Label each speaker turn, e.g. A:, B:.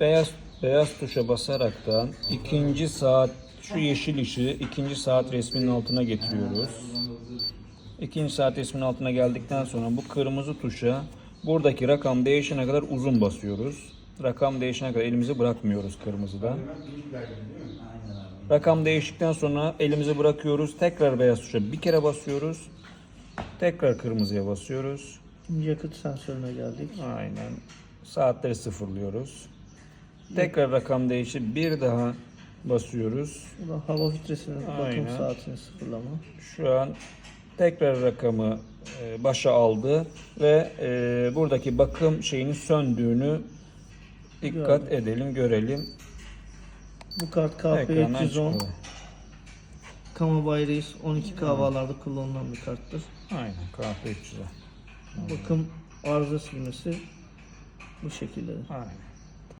A: Beyaz beyaz tuşa basaraktan ikinci saat şu yeşil ışığı ikinci saat resminin altına getiriyoruz. İkinci saat resminin altına geldikten sonra bu kırmızı tuşa buradaki rakam değişene kadar uzun basıyoruz. Rakam değişene kadar elimizi bırakmıyoruz kırmızıdan. Rakam değiştikten sonra elimizi bırakıyoruz. Tekrar beyaz tuşa bir kere basıyoruz. Tekrar kırmızıya basıyoruz.
B: Yakıt sensörüne geldik.
A: Aynen. Saatleri sıfırlıyoruz. Tekrar rakam değişip bir daha basıyoruz.
B: Bu da hava filtresinin bakım
A: Aynen.
B: saatini sıfırlama.
A: Şu an tekrar rakamı e, başa aldı ve e, buradaki bakım şeyinin söndüğünü dikkat edelim, görelim.
B: Bu kart
A: Ekrandan
B: KP310
A: çıkıyor.
B: Kama Bay Reis 12 kahvalarda kullanılan bir karttır.
A: Aynen, kahve 300'e.
B: Bakım arıza silmesi bu şekilde.
A: Aynen.